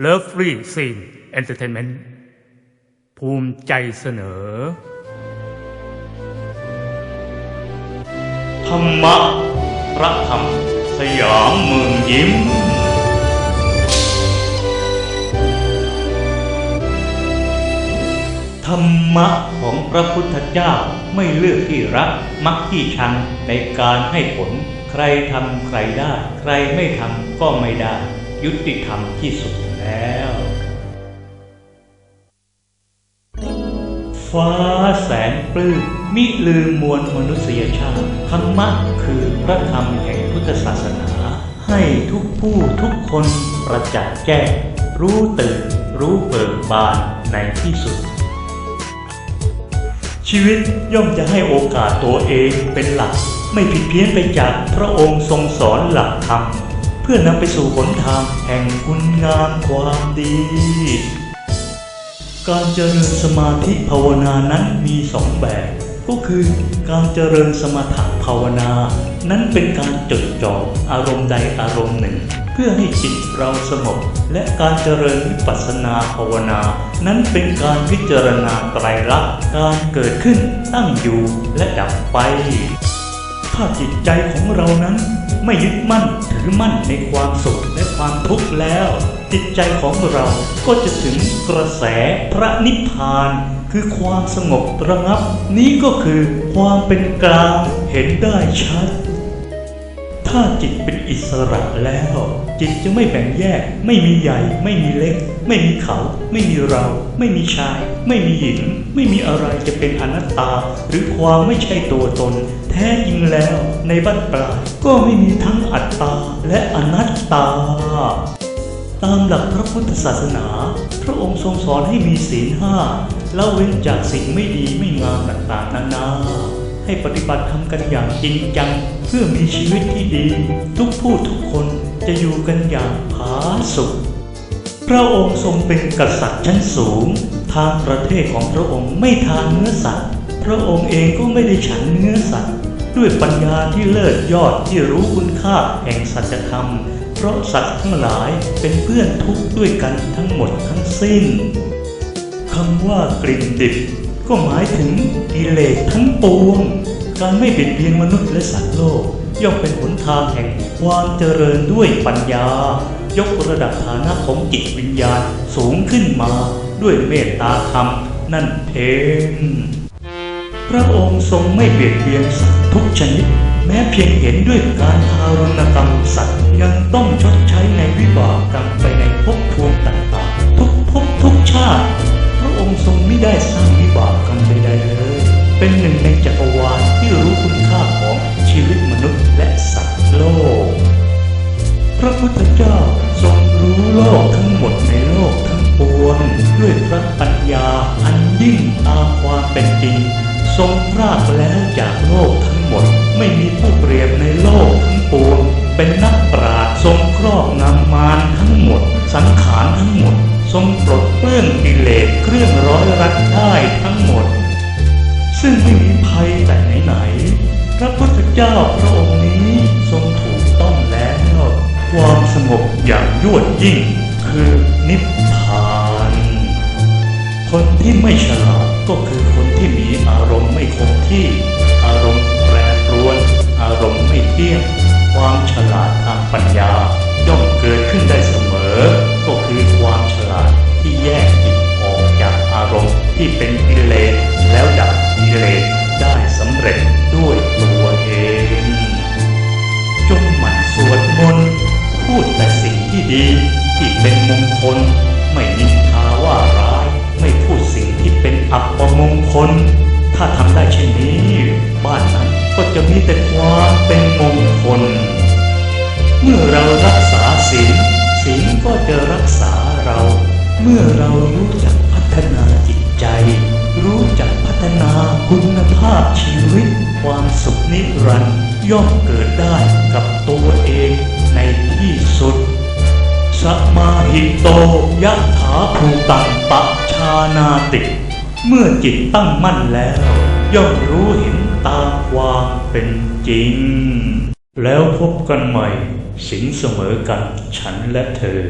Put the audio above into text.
เลิฟฟรีซีนเอนเตอร์เทนเมนต์ภูมิใจเสนอ ธรรมะพระธรรม สยามเมืองยิ้ม ธรรมะของพระพุทธเจ้าไม่เลือกที่รักมักที่ชังในการให้ผล ใครทำใครได้ ใครไม่ทำก็ไม่ได้ ยุติธรรมที่สุด แล้ว ฟ้าแสนปลื้มมิลืมมวลมนุษยชาติธรรมะคือพระธรรมแห่งพุทธศาสนา ให้ทุกผู้ทุกคนประจักษ์แจ้งรู้ตื่นรู้เบิกบานในที่สุด ชีวิตย่อมจะให้โอกาสตัวเองเป็นหลัก ไม่ผิดเพี้ยนไปจากพระองค์ทรงสอนหลักธรรม เพื่อนำไปสู่หนทางแห่งคุณงามความดี การเจริญสมาธิภาวนานั้นมีสองแบบ ก็คือการเจริญสมถะภาวนา นั้นเป็นการจดจ่ออารมณ์ใดอารมณ์หนึ่ง เพื่อให้จิตเราสงบและการเจริญวิปัสสนาภาวนา นั้นเป็นการพิจารณาไตรลักษณ์การเกิดขึ้นตั้งอยู่และดับไปถ้าจิตใจของเรานั้น ไม่ยึดมั่นถือมั่นในความสุขและความทุกข์แล้ว จิตใจของเราก็จะถึงกระแสพระนิพพาน คือความสงบระงับ นี้ก็คือความเป็นกลางเห็นได้ชัด ถ้าจิตเป็นอิสระแล้ว จิตจะไม่แบ่งแยก ไม่มีใหญ่ ไม่มีเล็ก ไม่มีเขา ไม่มีเรา ไม่มีชาย ไม่มีหญิง ไม่มีอะไรจะเป็นอนัตตา หรือความไม่ใช่ตัวตน แท้จริงแล้วในบั้นปลายก็ไม่มีทั้งอัตตาและอนัตตา ตามหลักพระพุทธศาสนา พระองค์ทรงสอนให้มีศีลห้าละเว้นจากสิ่งไม่ดีไม่งามต่างๆนานา ให้ปฏิบัติทำกันอย่างจริงจัง เพื่อมีชีวิตที่ดี ทุกผู้ทุกคนจะอยู่กันอย่างผาสุกพระองค์ทรงเป็นกษัตริย์ชั้นสูง ทางประเทศของพระองค์ไม่ทานเนื้อสัตว์ พระองค์เองก็ไม่ได้ฉันเนื้อสัตว์ ด้วยปัญญาที่เลิศยอดที่รู้คุณค่าแห่งสัจธรรม เพราะสัตว์ทั้งหลายเป็นเพื่อนทุกข์ด้วยกันทั้งหมดทั้งสิ้นคำว่ากลิ่นดิบก็หมายถึงกิเลสทั้งปวง การไม่เบียดเบียนมนุษย์และสัตว์โลก ย่อมเป็นหนทางแห่งความเจริญด้วยปัญญา ยกระดับฐานะของจิตวิญญาณสูงขึ้นมาด้วยเมตตาธรรมนั่นเอง พระองค์ทรงไม่เบียดเบียนสัตว์ทุกชนิด แม้เพียงเห็นด้วยการทารุณกรรมสัตว์ยังต้องชดใช้ในวิบากกรรมไปในภพภูมิต่างๆทุกภพทุกชาติ พระองค์ทรงไม่ได้สร้างวิบากกรรมใดๆเลย เป็นหนึ่งในจักรวาล ระพุทธเจ้าทรงรู้โลกทั้งหมดในโลกทั้งปวงด้วยพระปัญญาอันยิ่งตามความเป็นจริง ทรงพรากแล้วจากโลกทั้งหมด ไม่มีผู้เปรียบในโลกทั้งปวง เป็นนักปราชญ์ทรงครอบงำมารทั้งหมด สังขารทั้งหมด ทรงปลดเปลื้องกิเลสเครื่องร้อยรัดได้ทั้งหมด ซึ่งไม่มีภัยแต่ไหนๆพระพุทธเจ้าพระองค์ อย่างยวดยิ่งคือนิพพาน คนที่ไม่ฉลาดก็คือคนที่มีอารมณ์ไม่คงที่ อารมณ์แปรปรวน อารมณ์ไม่เที่ยง ความฉลาดทางปัญญา ย่อมเกิดขึ้นได้เสมอ ก็คือความฉลาดที่แยกจิตออกจากอารมณ์ที่เป็น ดีที่เป็นมงคล ไม่นินทาว่าร้าย ไม่พูดสิ่งที่เป็นอัปมงคล ถ้าทำได้เช่นนี้ บ้านนั้นก็จะมีแต่ความเป็นมงคล เมื่อเรารักษาศีลศีลก็จะรักษาเรา เมื่อเรารู้จักพัฒนาจิตใจ รู้จักพัฒนาคุณภาพชีวิต ความสุขนิรันดร์ย่อมเกิดได้กับตัว ยะถาภูตังปะชานาติ เมื่อจิตตั้งมั่นแล้ว ย่อมรู้เห็นตามความเป็นจริง แล้วพบกันใหม่ สิงเสมอกันฉันและเธอ